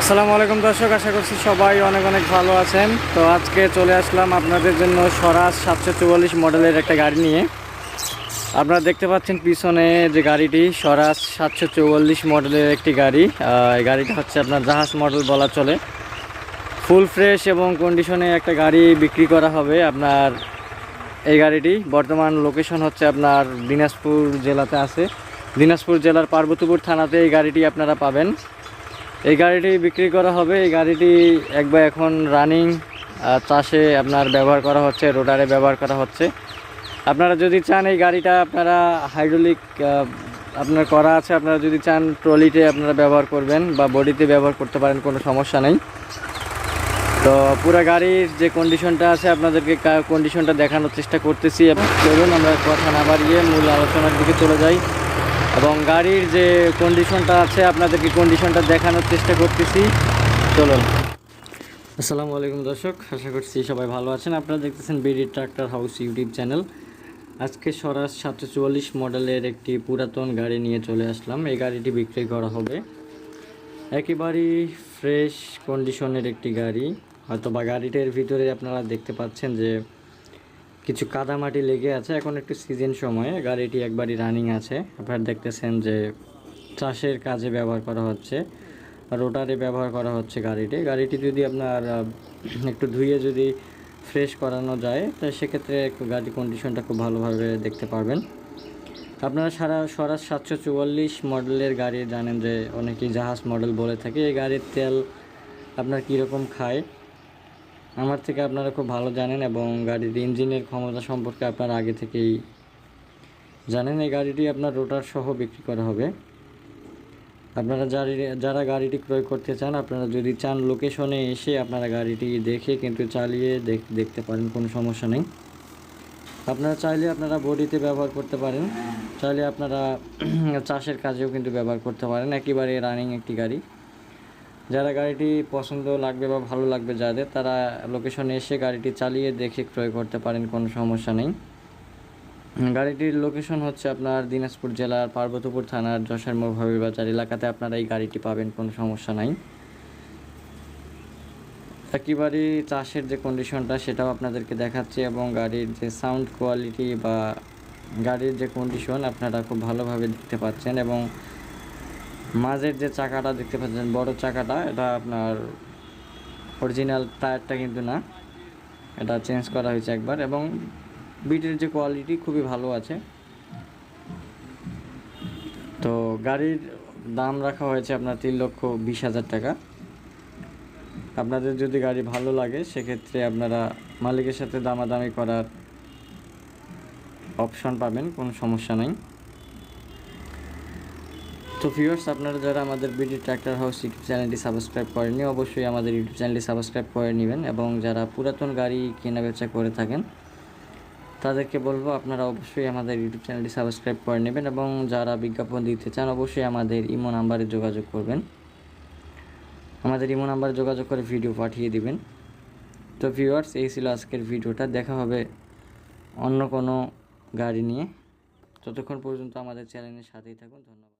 আসসালামু আলাইকুম দর্শক, আশা করছি সবাই অনেক অনেক ভালো আছেন। তো আজকে চলে আসলাম আপনাদের জন্য স্বরাজ সাতশো চুয়াল্লিশ মডেলের একটা গাড়ি নিয়ে। আপনারা দেখতে পাচ্ছেন পিছনে যে গাড়িটি, স্বরাজ সাতশো চৌয়াল্লিশ মডেলের একটি গাড়ি। এই গাড়িটা হচ্ছে আপনার জাহাজ মডেল বলা চলে। ফুল ফ্রেশ এবং কন্ডিশনে একটা গাড়ি বিক্রি করা হবে আপনার এই গাড়িটি। বর্তমান লোকেশন হচ্ছে আপনার দিনাজপুর জেলাতে আছে। দিনাজপুর জেলার পার্বতীপুর থানাতে এই গাড়িটি আপনারা পাবেন। এই গাড়িটি বিক্রি করা হবে। এই গাড়িটি একবার এখন রানিং চাষে আপনার ব্যবহার করা হচ্ছে, রোডারে ব্যবহার করা হচ্ছে। আপনারা যদি চান এই গাড়িটা, আপনারা হাইড্রোলিক আপনার করা আছে, আপনারা যদি চান ট্রলিতে আপনারা ব্যবহার করবেন বা বডিতে ব্যবহার করতে পারেন, কোনো সমস্যা নেই। তো পুরো গাড়ির যে কন্ডিশনটা আছে, আপনাদেরকে কন্ডিশনটা দেখানোর চেষ্টা করতেছি। চলুন, আমরা কথা না বাড়িয়ে মূল আলোচনার দিকে চলে যাই। এবং গাড়ির যে কন্ডিশনটা আছে, আপনাদেরকে কন্ডিশনটা দেখানোর চেষ্টা করতেছি। চলুন। আসসালামু আলাইকুম দর্শক, আশা করছি সবাই ভালো আছেন। আপনারা দেখতেছেন BD tractor house YouTube channel. আজকে স্বরাজ সাতশো চুয়াল্লিশ মডেলের একটি পুরাতন গাড়ি নিয়ে চলে আসলাম। এই গাড়িটি বিক্রি করা হবে। একেবারেই ফ্রেশ কন্ডিশনের একটি গাড়ি। হয়তো বা গাড়িটার ভিতরে আপনারা দেখতে পাচ্ছেন যে কিছু কাদামাটি লেগে আছে। এখন একটু সিজন সময়ে, গাড়িটি একবারই রানিং আছে। আপনারা দেখতেছেন যে চাষের কাজে ব্যবহার করা হচ্ছে, রোটারে ব্যবহার করা হচ্ছে গাড়িটি। গাড়িটি যদি আপনার একটু ধুয়ে যদি ফ্রেশ করানো যায়, তো সেক্ষেত্রে গাড়ির কন্ডিশনটা খুব ভালোভাবে দেখতে পারবেন। আপনারা সারা স্বরাজ সাতশো চুয়াল্লিশ মডেলের গাড়ি জানেন যে অনেকেই জাহাজ মডেল বলে থাকে। এই গাড়ির তেল আপনার কীরকম খায়? আমার থেকে আপনারা খুব ভালো জানেন এবং গাড়ির ইঞ্জিনের ক্ষমতা সম্পর্কে আপনারা আগে থেকেই জানেন, এই গাড়িটি আপনার রোটার সহ বিক্রি করা হবে। আপনারা যারা যারা গাড়িটি ক্রয় করতে চান, আপনারা যদি চান লোকেশনে এসে আপনারা গাড়িটি দেখে কিন্তু চালিয়ে দেখ- দেখতে পারেন, কোনো সমস্যা নেই। আপনারা চাইলে আপনারা বডিতে ব্যবহার করতে পারেন, চাইলে আপনারা চাষের কাজেও কিন্তু ব্যবহার করতে পারেন। একেবারে রানিং একটি গাড়ি। যারা গাড়িটি পছন্দ লাগবে বা ভালো লাগবে যাদের, তারা লোকেশনে এসে গাড়িটি চালিয়ে দেখে ক্রয় করতে পারেন, কোনো সমস্যা নেই। গাড়িটির লোকেশন হচ্ছে আপনার দিনাজপুর জেলার পার্বতীপুর থানার যশোর মোড় বাজার এলাকাতে আপনারা এই গাড়িটি পাবেন, কোনো সমস্যা নাই। একেবারে চাষের যে কন্ডিশনটা সেটাও আপনাদেরকে দেখাচ্ছি এবং গাড়ির যে সাউন্ড কোয়ালিটি বা গাড়ির যে কন্ডিশন আপনারা খুব ভালোভাবে দেখতে পাচ্ছেন এবং মাঝের যে চাকাটা দেখতে পাচ্ছেন, বড় চাকাটা, এটা আপনার অরিজিনাল টায়ারটা কিন্তু না। এটা চেঞ্জ করা হয়েছে একবার এবং বিটের যে কোয়ালিটি খুবই ভালো আছে। তো গাড়ির দাম রাখা হয়েছে আপনার তিন লক্ষ বিশ হাজার টাকা। আপনাদের যদি গাড়ি ভালো লাগে, সেক্ষেত্রে আপনারা মালিকের সাথে দামাদামি করার অপশন পাবেন, কোনো সমস্যা নেই। তো ভিউয়ার্স আপনারা যারা আমাদের বিডি ট্র্যাক্টর হাউস ইউটিউব চ্যানেলটি সাবস্ক্রাইব করেননি, অবশ্যই আমাদের ইউটিউব চ্যানেলটি সাবস্ক্রাইব করে নেবেন এবং যারা পুরাতন গাড়ি কেনা বেচা করে থাকেন, তাদেরকে বলব আপনারা অবশ্যই আমাদের ইউটিউব চ্যানেলটি সাবস্ক্রাইব করে নেবেন এবং যারা বিজ্ঞাপন দিতে চান, অবশ্যই আমাদের ইমো নাম্বারে যোগাযোগ করবেন। আমাদের ইমো নাম্বারে যোগাযোগ করে ভিডিও পাঠিয়ে দিবেন। তো ভিউয়ার্স এই ছিল আজকের ভিডিওটা দেখা হবে অন্য কোনো গাড়ি নিয়ে। ততক্ষণ পর্যন্ত আমাদের চ্যানেলের সাথেই থাকুন। ধন্যবাদ।